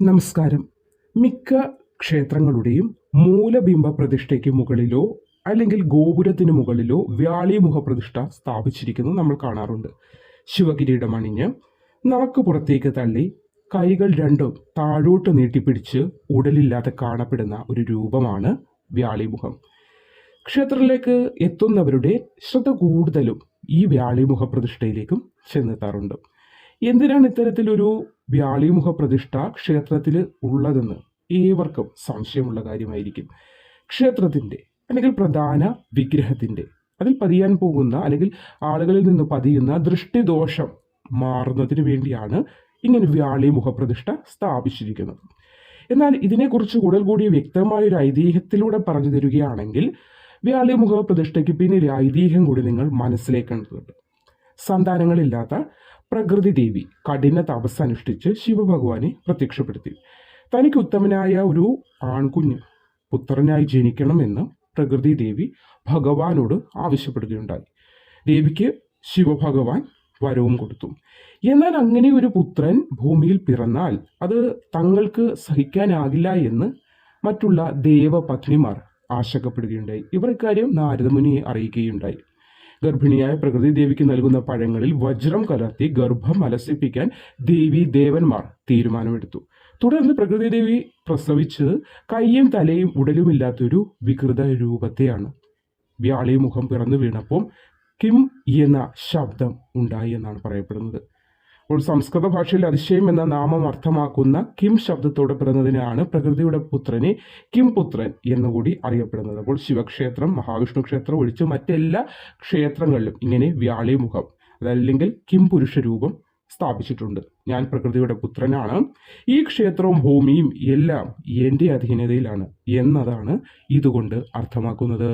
നമസ്കാരം. മിക്ക ക്ഷേത്രങ്ങളുടെയും മൂലബിംബ പ്രതിഷ്ഠയ്ക്ക് മുകളിലോ അല്ലെങ്കിൽ ഗോപുരത്തിന് മുകളിലോ വ്യാളിമുഖ പ്രതിഷ്ഠ സ്ഥാപിച്ചിരിക്കുന്നത് നമ്മൾ കാണാറുണ്ട്. ശിവകിരീടം അണിഞ്ഞ് നാക്ക് പുറത്തേക്ക് തള്ളി കൈകൾ രണ്ടും താഴോട്ട് നീട്ടിപ്പിടിച്ച് ഉടലില്ലാതെ കാണപ്പെടുന്ന ഒരു രൂപമാണ് വ്യാളിമുഖം ക്ഷേത്രത്തിലേക്ക് എത്തുന്നവരുടെ ശ്രദ്ധ കൂടുതലും ഈ വ്യാളിമുഖ പ്രതിഷ്ഠയിലേക്കും ചെന്നെത്താറുണ്ട്. എന്തിനാണ് ഇത്തരത്തിലൊരു വ്യാളിമുഖ പ്രതിഷ്ഠ ക്ഷേത്രത്തിൽ ഉള്ളതെന്ന് ഏവർക്കും സംശയമുള്ള കാര്യമായിരിക്കും. ക്ഷേത്രത്തിന്റെ അല്ലെങ്കിൽ പ്രധാന വിഗ്രഹത്തിന്റെ അതിൽ പതിയാൻ പോകുന്ന അല്ലെങ്കിൽ ആളുകളിൽ നിന്ന് പതിയുന്ന ദൃഷ്ടിദോഷം മാറുന്നതിന് വേണ്ടിയാണ് ഇങ്ങനെ വ്യാളിമുഖ പ്രതിഷ്ഠ സ്ഥാപിച്ചിരിക്കുന്നത്. എന്നാൽ ഇതിനെക്കുറിച്ച് കൂടുതൽ കൂടി വ്യക്തമായ ഒരു ഐതിഹ്യത്തിലൂടെ പറഞ്ഞു തരികയാണെങ്കിൽ വ്യാളിമുഖ പ്രതിഷ്ഠയ്ക്ക് പിന്നിലെ ഐതിഹ്യം കൂടി നിങ്ങൾ മനസ്സിലേക്കേണ്ടതുണ്ട്. സന്താനങ്ങളില്ലാത്ത പ്രകൃതി ദേവി കഠിന തപസ് അനുഷ്ഠിച്ച് ശിവഭഗവാനെ പ്രത്യക്ഷപ്പെടുത്തി. തനിക്ക് ഉത്തമനായ ഒരു ആൺകുഞ്ഞ് പുത്രനായി ജനിക്കണമെന്ന് പ്രകൃതി ദേവി ഭഗവാനോട് ആവശ്യപ്പെടുകയുണ്ടായി. ദേവിക്ക് ശിവഭഗവാൻ വരവും കൊടുത്തു. എന്നാൽ അങ്ങനെ ഒരു പുത്രൻ ഭൂമിയിൽ പിറന്നാൽ അത് തങ്ങൾക്ക് സഹിക്കാനാകില്ല എന്ന് മറ്റുള്ള ദേവപത്നിമാർ ആശങ്കപ്പെടുകയുണ്ടായി. ഇവർ ഇക്കാര്യം നാരദമുനിയെ അറിയിക്കുകയുണ്ടായി. ഗർഭിണിയായ പ്രകൃതി ദേവിക്ക് നൽകുന്ന പഴങ്ങളിൽ വജ്രം കലർത്തി ഗർഭം അലസിപ്പിക്കാൻ ദേവി ദേവന്മാർ തീരുമാനമെടുത്തു. തുടർന്ന് പ്രകൃതി ദേവി പ്രസവിച്ച് കയ്യും തലയും ഉടലുമില്ലാത്തൊരു വികൃത രൂപത്തെയാണ്. വ്യാളി മുഖം പിറന്നു വീണപ്പോൾ കിം എന്ന ശബ്ദം ഉണ്ടായി എന്നാണ് പറയപ്പെടുന്നത്. അപ്പോൾ സംസ്കൃത ഭാഷയിൽ അതിശയം എന്ന നാമം അർത്ഥമാക്കുന്ന കിം ശബ്ദത്തോടെ പിറന്നതിനാണ് പ്രകൃതിയുടെ പുത്രനെ കിം പുത്രൻ എന്നുകൂടി അറിയപ്പെടുന്നത്. അപ്പോൾ ശിവക്ഷേത്രം മഹാവിഷ്ണു ക്ഷേത്രം ഒഴിച്ച് മറ്റെല്ലാ ക്ഷേത്രങ്ങളിലും ഇങ്ങനെ വ്യാളിമുഖം അതല്ലെങ്കിൽ കിം പുരുഷ രൂപം സ്ഥാപിച്ചിട്ടുണ്ട്. ഞാൻ പ്രകൃതിയുടെ പുത്രനാണ്. ഈ ക്ഷേത്രവും ഭൂമിയും എല്ലാം എന്റെ അധീനതയിലാണ് എന്നതാണ് ഇതുകൊണ്ട് അർത്ഥമാക്കുന്നത്.